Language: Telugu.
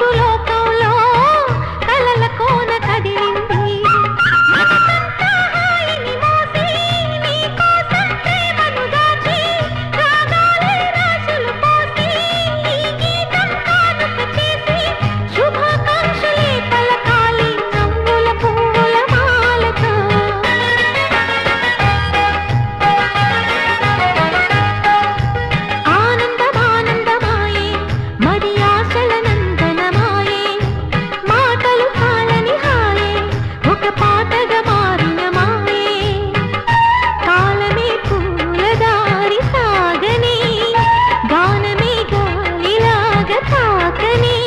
మాటలో ఆకని